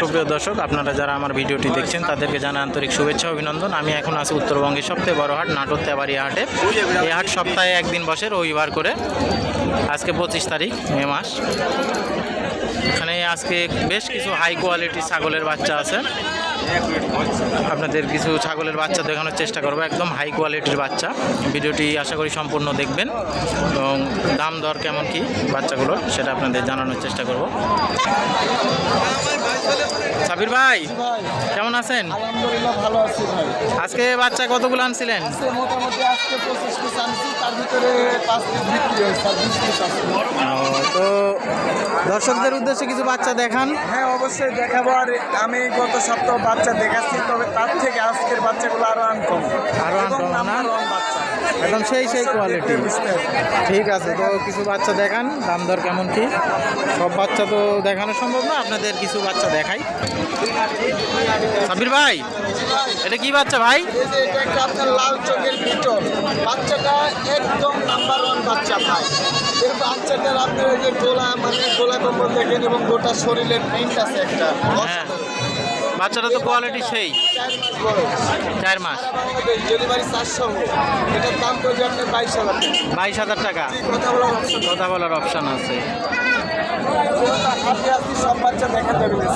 সুপ্রিয় দর্শক, আপনারা যারা আমার ভিডিওটি দেখছেন, তাদেরকে জানা আন্তরিক শুভেচ্ছা, অভিনন্দন। আমি এখন আছি উত্তরবঙ্গের সবচেয়ে বড় হাট, নাটোর তেবাড়িয়া হাটে। এই হাট সপ্তাহে একদিন বসে, রবিবার করে। আজকে পঁচিশ তারিখ, মে মাস। এখানে আজকে বেশ কিছু হাই কোয়ালিটি ছাগলের বাচ্চা আছে। আপনাদের কিছু ছাগলের বাচ্চা দেখানোর চেষ্টা করব। একদম হাই কোয়ালিটির বাচ্চা। ভিডিওটি আশা করি সম্পূর্ণ দেখবেন এবং দাম দর কেমন কি বাচ্চাগুলোর সেটা আপনাদের জানানোর চেষ্টা করব। সাবির ভাই কেমন আছেন? আলহামদুলিল্লাহ ভালো আছি ভাই। আজকে বাচ্চা কতগুলো আনছিলেন? মোটামুটি আজকে পঁচিশ পিস আনছি তার ভিতরে পাঁচ পিস বিক্রি হয়েছে আর বিশ পিস আছে। ও, তো দর্শকদের উদ্দেশ্যে কিছু বাচ্চা দেখান। হ্যাঁ অবশ্যই দেখাবো। আর আমি গত সপ্তাহ বাচ্চা দেখাচ্ছি তবে তার থেকে আজকের বাচ্চাগুলো আরও আনকম আরও এবং uncommon, না? বাচ্চা। একদম সেই সেই কোয়ালিটি ঠিক আছে তো কিছু বাচ্চা দেখান দাম দর কেমন কি? সব বাচ্চা তো দেখানো সম্ভব না আপনাদের কিছু বাচ্চা দেখাই। সাবির ভাই এটা কি বাচ্চা ভাই? এটা আপনার লাল চোখের পিটল। বাচ্চাটা একদম নাম্বার ওয়ান বাচ্চা ভাই। এর বাচ্চাটার আপনার এই যে গোলা মানে গোলা কম্বল দেখেন এবং গোটা শরীরের প্রিন্ট আছে একটা। হ্যাঁ। বাচ্চাটা তো কোয়ালিটি সেই। চার মাস। চারশো এটার দাম বাইশ হাজার টাকা। কথা বলার অপশন কথা বলার অপশান আছে। আসি সব বাচ্চা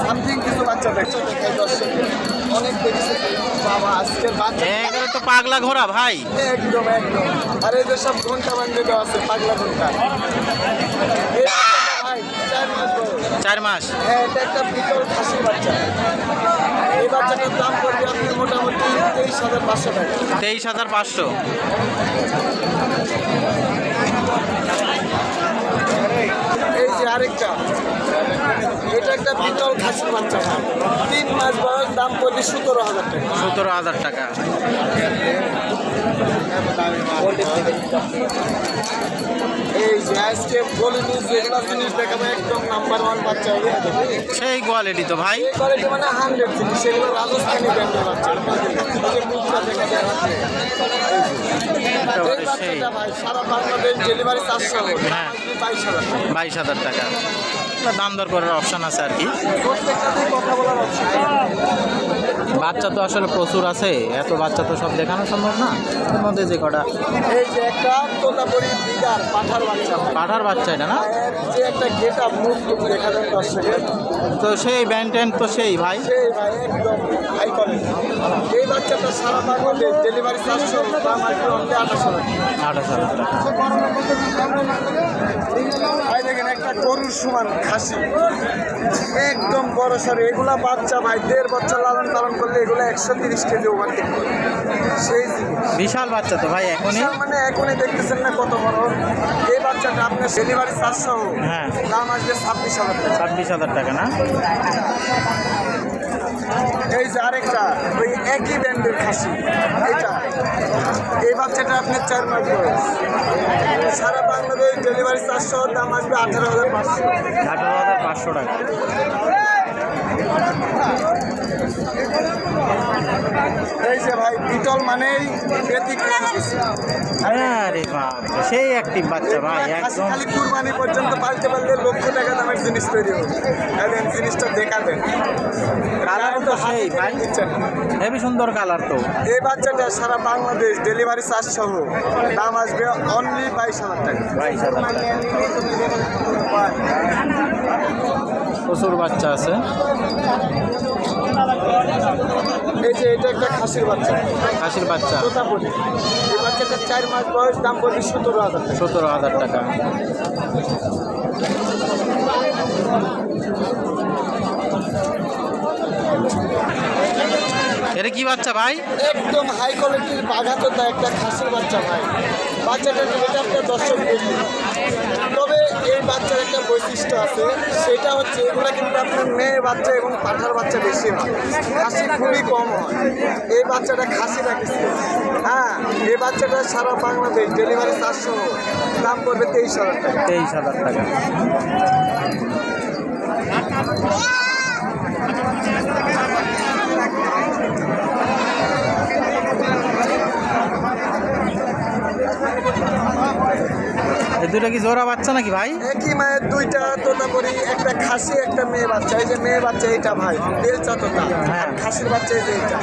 সামথিং বাচ্চা দেখাই অনেক বাবা আজকের বাচ্চা তো পাগলা ঘোড়া, ভাই। একদম একদম। আর এই যে সব ঘণ্টা বান্ধে আছে, পাগলা ঘণ্টা এই বাচ্চাটা ভাই চার মাস বয়স চার মাস। হ্যাঁ এটা একটা বিকল খাসির বাচ্চা। এই বাচ্চাটার দাম পড়বে আপনি মোটামুটি তেইশ হাজার পাঁচশো টাকা। তেইশ হাজার পাঁচশো। এই যে আরেকটা এটা একটা খাসির বাচ্চা। তিন মাস বয়স দাম পড়বে সতেরো হাজার টাকা। সতেরো হাজার টাকা। আজকে যেগুলো জিনিস দেখাবো একদম নাম্বার ওয়ান বাচ্চা হবে সেই কোয়ালিটি তো ভাই। কোয়ালিটি মানে হান্ড্রেড জিনিস সেগুলো রাজস্থানি ব্র্যান্ডের বাচ্চা। সারা বাংলাদেশ ডেলিভারি চারশো হ্যাঁ। বাইশ হাজার। বাইশ হাজার দাম দর করার অপশান আছে আর কি। বাচ্চা তো আসলে প্রচুর আছে এত বাচ্চা তো সব দেখানো সম্ভব না। এর মধ্যে যে কটা? এই যে একটা তোতাপুরি বিদার পাঠার বাচ্চা। ভাই পাঠার বাচ্চা এটা না? যে একটা গেট আপ মুখ দেখা যায় তো সেই ব্যান্ড ট্যান্ড তো সেই ভাই। সেই ভাই একদম হাই কোয়ালিটি এই বাচ্চাটা সারা বাংলাদেশ ডেলিভারি চারশো দাম আসবে ভাই দেখেন একটা গরুর সমান খাসি। একদম বড় সড়ো এগুলা বাচ্চা ভাই দেড় বছর লালন পালন করলে এগুলো একশো তিরিশ কেজি করে সেই বিশাল বাচ্চা তো ভাই এখনই? বিশাল মানে এখনই দেখতেছেন না কত বড়। এই বাচ্চাটা আপনার ডেলিভারি চারশো হ্যাঁ। দাম আসবে ছাব্বিশ হাজার টাকা। ছাব্বিশ হাজার টাকা না? এই যে আরেকটা ওই একই ব্র্যান্ডের খাসি এটা। এই বাচ্চাটা আপনার চার মাস বয়স। সারা বাংলাদেশ ডেলিভারি চারশো দাম আসবে আঠারো হাজার পাঁচশো। আঠারো হাজার পাঁচশো টাকা। এই যে ভাই বিটল মানেই ব্যতিক্রম। আরে বাপ সেই অ্যাক্টিভ বাচ্চা ভাই একদম। খালি কুরবানি পর্যন্ত পালতে পারলে লক্ষ টাকা দামের জিনিস তৈরি হবে। দেখেন জিনিসটা দেখাবেন। কালার তো সেই ভাই। সুন্দর কালার তো। এই বাচ্চাটা সারা বাংলাদেশ ডেলিভারি চার্জ সহ দাম আসবে অনলি বাইশ হাজার টাকা। বাইশ হাজার টাকা। প্রচুর বাচ্চা আছে। এই যে এটা একটা খাসির বাচ্চা। খাসির বাচ্চা। তোতাপুরি এই বাচ্চাটার চার মাস বয়স দাম পড়বে সতেরো হাজার সতেরো হাজার টাকা। এটা কি বাচ্চা ভাই? একদম হাই কোয়ালিটির বাঘাতোতা একটা খাসির বাচ্চা ভাই। বাচ্চাটার এটা একটা দর্শক এই বাচ্চার একটা বৈশিষ্ট্য আছে সেটা হচ্ছে এগুলো কিন্তু আপনার মেয়ে বাচ্চা এবং পাঠার বাচ্চা বেশি হয়। খাসি খুবই কম হয়। এই বাচ্চাটা খাসি রাখিছে। হ্যাঁ এই বাচ্চাটা সারা বাংলাদেশ ডেলিভারি চারশো দাম পড়বে তেইশ হাজার টাকা। তেইশ হাজার টাকা। এই দুটো কি জোড়া বাচ্চা নাকি ভাই? একই মায়ের দুইটা তোতাপুরি একটা খাসি একটা মেয়ে বাচ্চা। এই যে মেয়ে বাচ্চা এইটা ভাই বেলচা তোতা হ্যাঁ। খাসির বাচ্চা এই যে এইটা।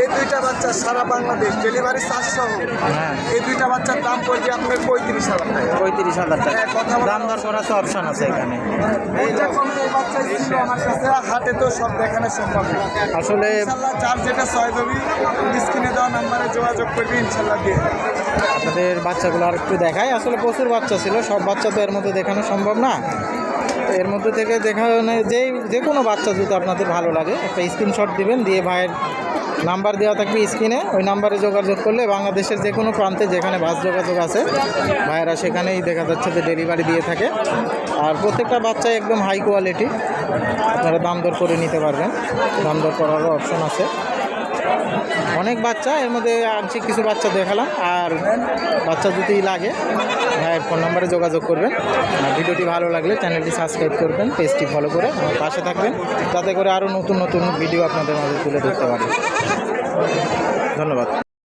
এই দুইটা বাচ্চা সারা বাংলাদেশ ডেলিভারি চার্জ সহ হ্যাঁ। এই দুইটা বাচ্চার দাম পড়বে আপনার পঁয়ত্রিশ হাজার টাকা। পঁয়ত্রিশ হাজার টাকা। হ্যাঁ, দাম দর করার তো অপশন আছে এখানে। এই রকম এই বাচ্চা ছিল আমার কাছে হাটে তো সব দেখানো সম্ভব আসলে ইনশাল্লাহ যার যেটা ছয় দেবি স্ক্রিনে দেওয়া নাম্বারে যোগাযোগ করবি ইনশাল্লাহ দিয়ে। আপনাদের বাচ্চাগুলো আর একটু দেখায় আসলে প্রচুর বাচ্চা ছিল, সব বাচ্চা তো এর মধ্যে দেখানো সম্ভব না। তো এর মধ্যে থেকে দেখানো যেই যে কোনো বাচ্চা যদি আপনাদের ভালো লাগে, একটা স্ক্রিনশট দিবেন, দিয়ে ভাইয়ের নাম্বার দেওয়া থাকবে স্ক্রিনে। ওই নাম্বারে যোগাযোগ করলে বাংলাদেশের যে কোনো প্রান্তে যেখানে বাস যোগাযোগ আছে, ভাইয়েরা সেখানেই দেখা যাচ্ছে যে ডেলিভারি দিয়ে থাকে। আর প্রত্যেকটা বাচ্চা একদম হাই কোয়ালিটি আপনারা দাম দর করে নিতে পারবেন। দাম দর করারও অপশন আছে। অনেক বাচ্চা, এর মধ্যে আংশিক কিছু বাচ্চা দেখালাম, আর বাচ্চা যদি লাগে, ভাইয়ের ফোন নাম্বারে যোগাযোগ করবেন। আর ভিডিওটি ভালো লাগলে চ্যানেলটি সাবস্ক্রাইব করবেন, পেজটি ফলো করে আমার পাশে থাকবেন, যাতে করে আরও নতুন নতুন ভিডিও আপনাদের মাঝে তুলে ধরতে পারি। ধন্যবাদ।